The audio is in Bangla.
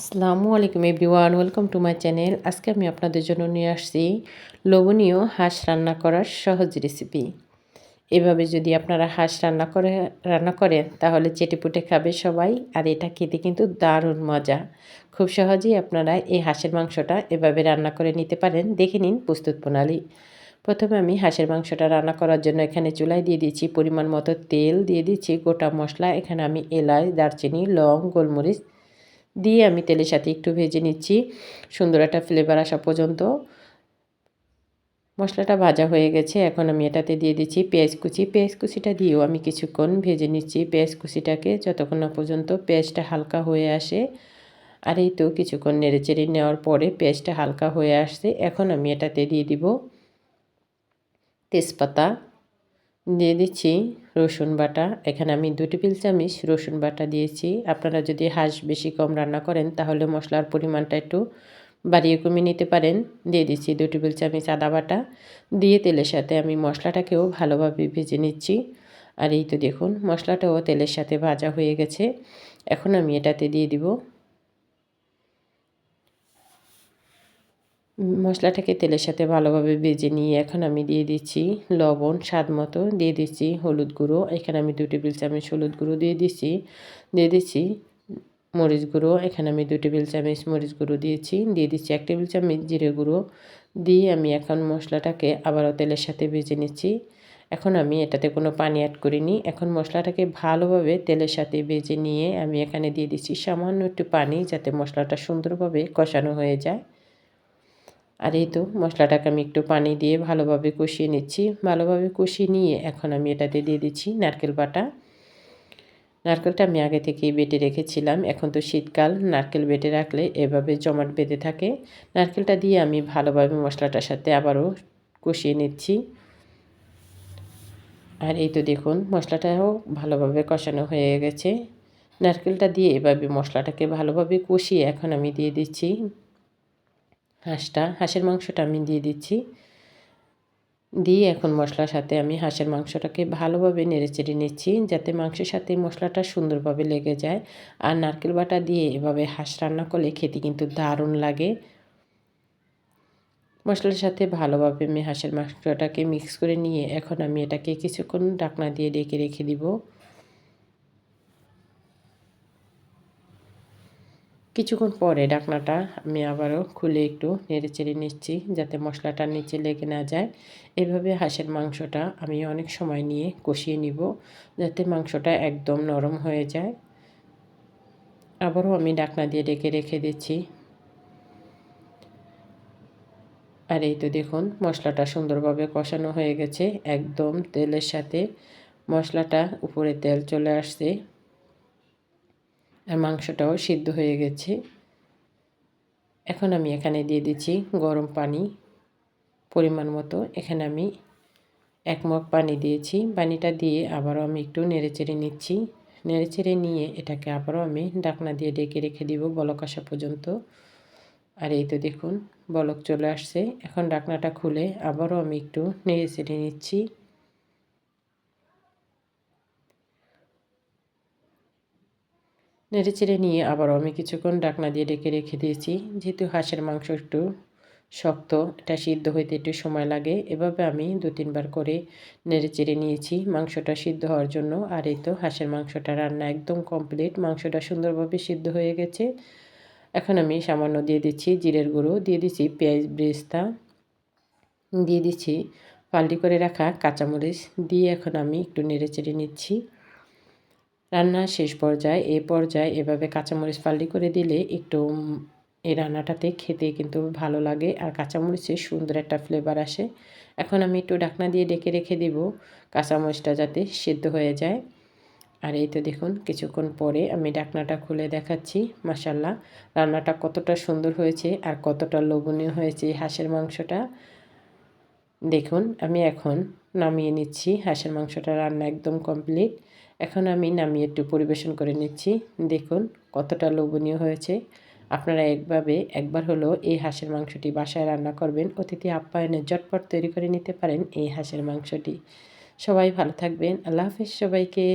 আসসালামু আলাইকুম everyone, welcome to my channel. আজকে আমি আপনাদের জন্য নিয়ে আসছি লবণীয় হাঁস রান্না করার সহজ রেসিপি। এভাবে যদি আপনারা হাঁস রান্না করে, রান্না করেন, তাহলে চেটেপুটে খাবে সবাই, আর এটা খেতে কিন্তু দারুণ মজা। খুব সহজেই আপনারা এই হাঁসের মাংসটা এভাবে রান্না করে নিতে পারেন। দেখে নিন প্রস্তুত প্রণালী। প্রথমে আমি হাঁসের মাংসটা রান্না করার জন্য এখানে চুলায় দিয়ে দিচ্ছি পরিমাণ মতো তেল, দিয়ে দিচ্ছি গোটা মশলা। এখানে আমি এলাচ, দারচিনি, লং, গোলমরিচ দিয়ে আমি তেলের সাথে একটু ভেজে নিচ্ছি। সুন্দর একটা ফ্লেভার আসা পর্যন্ত। মশলাটা ভাজা হয়ে গেছে। এখন আমি এটাতে দিয়ে দিচ্ছি পেঁয়াজ কুচি। পেঁয়াজ কুচিটা দিয়েও আমি কিছুক্ষণ ভেজে নিচ্ছি। পেঁয়াজ কুচিটাকে যতক্ষণ না পর্যন্ত পেঁয়াজটা হালকা হয়ে আসে। আর এই তো কিছুক্ষণ নেড়ে চেড়ে নেওয়ার পরে পেঁয়াজটা হালকা হয়ে আসছে। এখন আমি এটাতে দিয়ে দিব তেজপাতা। দিয়ে দিচ্ছি রসুন বাটা। এখানে আমি দু টেবিল চামচ রসুন বাটা দিয়েছি। আপনারা যদি হাঁস বেশি কম রান্না করেন, তাহলে মশলার পরিমাণটা একটু বাড়িয়ে কমিয়ে নিতে পারেন। দিয়ে দিচ্ছি দু টেবিল চামচ আদা বাটা। দিয়ে তেলের সাথে আমি মশলাটাকেও ভালোভাবে ভেজে নিচ্ছি। আর এই তো দেখুন, মশলাটাও তেলের সাথে ভাজা হয়ে গেছে। এখন আমি এটাতে দিয়ে দিব মশলাটাকে তেলের সাথে ভালোভাবে বেজে নিয়ে এখন আমি দিয়ে দিচ্ছি লবণ, স্বাদ মতো। দিয়ে দিচ্ছি হলুদ গুঁড়ো। এখানে আমি দু টেবিল চামচ হলুদ গুঁড়ো দিয়ে দিচ্ছি। দিয়ে দিচ্ছি মরিচ গুঁড়ো। এখানে আমি দু টেবিল চামচ মরিচ গুঁড়ো দিয়েছি। দিয়ে দিচ্ছি এক টেবিল চামচ জিরে গুঁড়ো। দিয়ে আমি এখন মশলাটাকে আবারও তেলের সাথে ভেজে নিচ্ছি। এখন আমি এটাতে কোনো পানি অ্যাড করিনি। এখন মশলাটাকে ভালোভাবে তেলের সাথে ভেজে নিয়ে আমি এখানে দিয়ে দিচ্ছি সামান্য একটু পানি যাতে মশলাটা সুন্দরভাবে কষানো হয়ে যায়। আর এই তো মশলাটাকে আমি একটু পানি দিয়ে ভালোভাবে কষিয়ে নিচ্ছি। ভালোভাবে কষিয়ে নিয়ে এখন আমি এটাতে দিয়ে দিচ্ছি নারকেল বাটা। নারকেলটা আমি আগে থেকেই বেটে রেখেছিলাম। এখন তো শীতকাল, নারকেল বেটে রাখলে এভাবে জমাট বেঁধে থাকে। নারকেলটা দিয়ে আমি ভালোভাবে মশলাটার সাথে আবারও কষিয়ে নিচ্ছি। আর এই তো দেখুন, মশলাটাও ভালোভাবে কষানো হয়ে গেছে। নারকেলটা দিয়ে এভাবে মশলাটাকে ভালোভাবে কষিয়ে এখন আমি দিয়ে দিচ্ছি হাঁসটা, হাঁসের মাংসটা আমি দিয়ে দিচ্ছি। দিয়ে এখন মশলার সাথে আমি হাঁসের মাংসটাকে ভালোভাবে নেড়েচেড়ে নিচ্ছি, যাতে মাংসের সাথে মশলাটা সুন্দরভাবে লেগে যায়। আর নারকেল বাটা দিয়ে এভাবে হাঁস রান্না করলে খেতে কিন্তু দারুণ লাগে। মশলার সাথে ভালোভাবে আমি হাঁসের মাংসটাকে মিক্স করে নিয়ে এখন আমি এটাকে কিছুক্ষণ ডাকনা দিয়ে ডেকে রেখে দিব। কিছুক্ষণ পরে ডাকনাটা আমি আবারও খুলে একটু নেড়ে চেড়ে নিচ্ছি যাতে মশলাটা নিচে লেগে না যায়। এভাবে হাঁসের মাংসটা আমি অনেক সময় নিয়ে কষিয়ে নিব যাতে মাংসটা একদম নরম হয়ে যায়। আবারও আমি ডাকনা দিয়ে ডেকে রেখে দিচ্ছি। আর এই তো দেখুন, মশলাটা সুন্দরভাবে কষানো হয়ে গেছে, একদম তেলের সাথে। মশলাটা উপরে তেল চলে আসছে। আর মাংসটাও সিদ্ধ হয়ে গেছে। এখন আমি এখানে দিয়ে দিচ্ছি গরম পানি। পরিমাণ মতো এখানে আমি এক মগ পানি দিয়েছি। পানিটা দিয়ে আবারও আমি একটু নেড়েচেড়ে নিচ্ছি। নেড়েচেড়ে নিয়ে এটাকে আবারও আমি ডাকনা দিয়ে ডেকে রেখে দিব বলক আসা পর্যন্ত। আর এই তো দেখুন, বলক চলে আসছে। এখন ডাকনাটা খুলে আবারও আমি একটু নেড়েচেড়ে নিচ্ছি। নেড়ে চেড়ে নিয়ে আবারও আমি কিছুক্ষণ ডাকনা দিয়ে ডেকে রেখে দিয়েছি। যেহেতু হাঁসের মাংস একটু শক্ত, এটা সিদ্ধ হইতে একটু সময় লাগে, এভাবে আমি দু তিনবার করে নেড়ে চেড়ে নিয়েছি মাংসটা সিদ্ধ হওয়ার জন্য। আর এই তো হাঁসের মাংসটা রান্না একদম কমপ্লিট, মাংসটা সুন্দরভাবে সিদ্ধ হয়ে গেছে। এখন আমি সামান্য দিয়ে দিচ্ছি জিরের গুঁড়ো, দিয়ে দিচ্ছি পেঁয়াজ ব্রেস্তা, দিয়ে দিচ্ছি পাল্টি করে রাখা কাঁচামরিচ, দিয়ে এখন আমি একটু নেড়ে চেড়ে নিচ্ছি। রান্নার শেষ পর্যায়ে, এ পর্যায়ে এভাবে কাঁচামরিচ পাল্টি করে দিলে একটু এই রান্নাটাতে খেতে কিন্তু ভালো লাগে। আর কাঁচামরিচের সুন্দর একটা ফ্লেভার আসে। এখন আমি একটু ডাকনা দিয়ে ডেকে রেখে দিব কাঁচামরিচটা যাতে সিদ্ধ হয়ে যায়। আর এই তো দেখুন, কিছুক্ষণ পরে আমি ডাকনাটা খুলে দেখাচ্ছি মাসাল্লাহ রান্নাটা কতটা সুন্দর হয়েছে আর কতটা লোভনীয় হয়েছে হাঁসের মাংসটা। দেখুন, আমি এখন নামিয়ে নিচ্ছি, হাঁসের মাংসটা রান্না একদম কমপ্লিট এখন আমি নামিয়ে একটু পরিবেশন করে নিচ্ছি। দেখুন কতটা লোভনীয় হয়েছে। আপনারা একভাবে, একবার হলো এই হাঁসের মাংসটি বাসায় রান্না করবেন। অতিথি আপ্যায়নের জটপট তৈরি করে নিতে পারেন এই হাঁসের মাংসটি। সবাই ভালো থাকবেন। আল্লাহ হাফিজ সবাইকে।